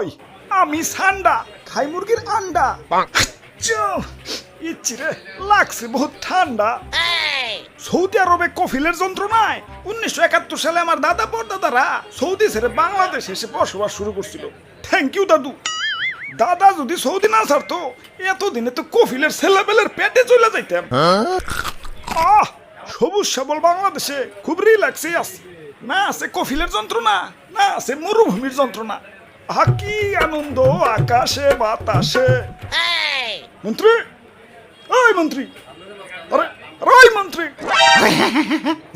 ওই আমি সান্ডা। খাই মুরগির আন্ডা। চো, ইচ্ছি রে লাগছে বহুত ঠান্ডা। সৌদি আরবে কফিলের যন্ত্রণায় উনিশশো একাত্তর সালে আমার দাদা পরদাদারা সৌদি ছেড়ে বাংলাদেশ এসে বসবাস শুরু করছিল। থ্যাংক ইউ দাদু। দাদা যদি সৌদি না ছাড়তো এতদিনে তো কফিলের ছেলেবেলের পেটে চলে যাইতাম। আহ সবুজ সবল বাংলাদেশে খুব রিল্যাক্সে আছি। না আছে কফিলের যন্ত্রণা না আছে মরুভূমির যন্ত্রণা। আহা কি আনন্দ আকাশে বাতাসে। মন্ত্রী? ওই মন্ত্রী! আরে ওই মন্ত্রী!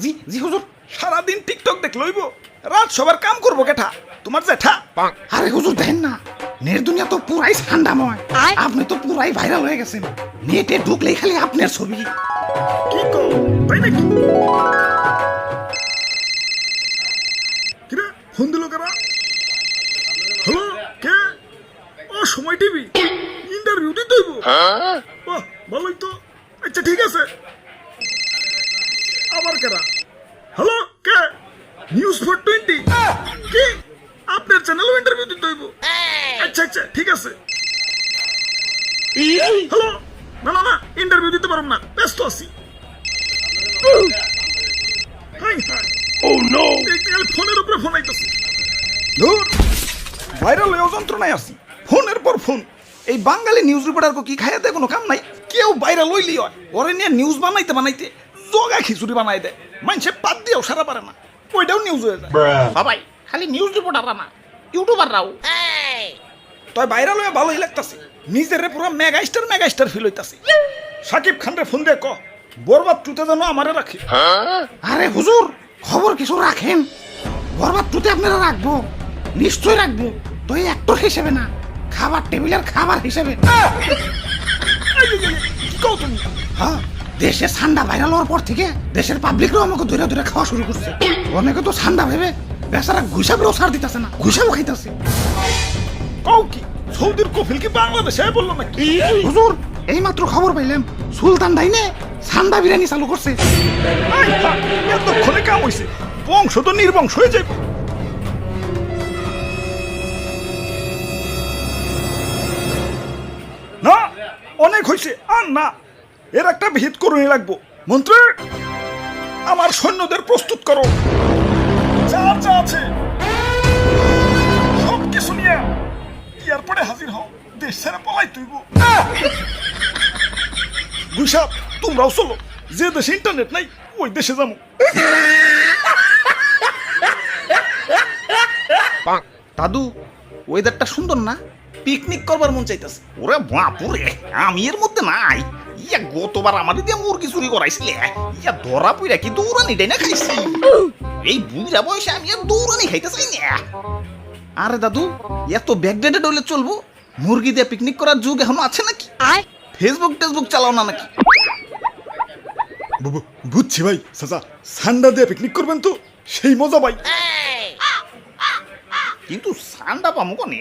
জি জি হুজুর। সারাদিন টিকটক দেখ লইব রাত সবার কাম করব কেঠা? তোমার জেঠা আরে হুজুর দেখেন না। নেট দুনিয়া তো পুরাই ঠান্ডাময়। আপনি তো পুরাই ভাইরাল হয়ে গেছেন। নেটে ঢুকলেই খালি আপনার ছবি। কি কো তাই নাকি? কিরে ফোন দিল কারা? হ্যালো কে? ও সময় টিভি। ইন্টারভিউ দিতে হইব। বাহ ভালোই তো। আচ্ছা ঠিক আছে। আবার কারা? হ্যালো কে? নিউজ ফর টোয়েন্টি কি? আপনার চ্যানেলও ইন্টারভিউ দিতে হইব। আচ্ছা আচ্ছা ঠিক আছে। হ্যালো না না না ইন্টারভিউ দিতে পারব না। ব্যস্ত আছি। হাই। হাই ও নো ফোনের উপরে ফোন আইতাছে। ভাইরাল হয়ে যন্ত্রণায় আছি। ফোনের পর ফোন। এই বাঙালি নিউজ রিপোর্টারকে কি খাইয়া দেয় কোনো কাম নাই? কেউ ভাইরাল হইলি হয়। ওরে নিয়ে নিউজ বানাইতে বানাইতে জগা খিচুড়ি বানাই দেয়। মানুষে পাত দিয়েও সারা পারে না। ওইটাও নিউজ হয়ে যায়। বাবাই খালি নিউজ রিপোর্টাররা না ইউটিউবাররাও তই ভাইরাল হয়ে ভালোই লাগতাছে। নিজেরে পুরো mega star mega star feel হইতাছে। সাকিব খান রে ফোন দিয়ে ক বরবাদ টুতে যেন আমারে রাখি। আরে হুজুর খবর কিছু রাখেন। বরবাদ টুতে আপনারা রাখব। নিশ্চয় রাখব। তো এই অ্যাক্টর হিসেবে না খাবার টেবিলের খাবার হিসেবে। হ্যাঁ দেশে ঠান্ডা ভাইরাল হওয়ার পর থেকে দেশের পাবলিকরাও আমাকে ধরে ধরে খাওয়া শুরু করছে। অনেকে তো ঠান্ডা ভেবে বেচারা ঘুষাবেও ছাড় দিতেছে না ঘুষাবও খাইতেছে। কও কি সৌদির কফিল কি বাংলাদেশে বলল নাকি? হুজুর এই মাত্র খবর পাইলাম সুলতান ডাইনে ঠান্ডা বিরিয়ানি চালু করছে। এতক্ষণে কাম হইছে। বংশ তো নির্বংশ হয়ে যাইব। অনেক হয়েছে। আর না, এর একটা ভিত করুনি লাগবো। মন্ত্রী, আমার সৈন্যদের প্রস্তুত করো। যা যা আছে সব কিছু নিয়ে এয়ারপোর্টে হাজির হও। দেশ ছেড়ে পলাই তুইব। গুইসাপ তোমরাও চলো। যে দেশে ইন্টারনেট নাই, ওই দেশে যাব দাদু ওয়েদারটা সুন্দর না? পিকনিক করবার মন চাইতেছে। ওরে বাপুরে আমি এর মধ্যে নাই। ইয়া গতবার আমাদের দিয়ে মুরগি চুরি করাইছিলে ইয়া ধরা পইরা কি দৌড়ানি ডাইনা খাইছি? এই বুড়া বয়সে আমি আর দৌড়ানি খাইতে চাই না। আরে দাদু এত ব্যাকডেটেড হইলে চলবো? মুরগি দিয়ে পিকনিক করার যুগ এখনও আছে নাকি? ফেসবুক টেসবুক চালাও না নাকি? বুঝছি ভাই চাচা সান্ডা দিয়ে পিকনিক করবেন তো? সেই মজা ভাই। কিন্তু সান্ডা পামো কনে?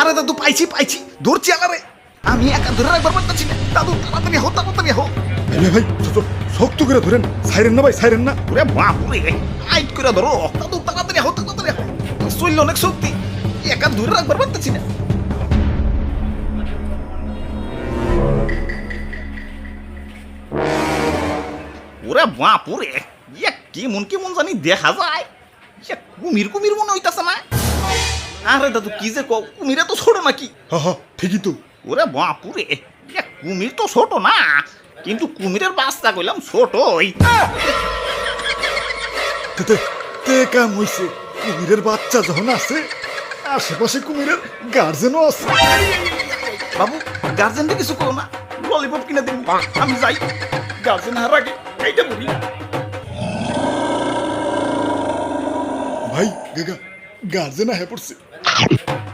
আরে দাদু পাইছি পাইছি। ধরছি আলারে। আমি একা ধরে রাখবার পারতেছি না। দাদু তাড়াতাড়ি হো তাড়াতাড়ি হো ভাই ভাই, শক্ত করে ধরেন। সাইরেন না ভাই সাইরেন না। ওরে বাপুরে আইট করে ধরো। দাদু তাড়াতাড়ি হো তাড়াতাড়ি হো শরীর অনেক শক্তি। একা ধরে রাখবার পারতেছি না। ওরে বাপুরে ইয়া কেমন কেমন জানি দেখা যায়। ইয়া কুমির কুমির মনে হইতাছে না। আরে দাদু কি যে কুমিরে তো ছোট নাকি? ঠিকই তো। ওরে বাপুরে কুমির তো ছোট না কিন্তু কুমিরের বাচ্চা কইলাম ছোটই। কাম হইছে। কুমিরের বাচ্চা যখন আছে আশেপাশে কুমিরের গার্জেনও আছে। বাবু গার্জেনটা কিছু করো না ললিপপ কিনে দিন আমি যাই। গার্জেন হার আগে এইটা বলি ভাই গেগা গার্জেন আহে পড়ছে। Yeah.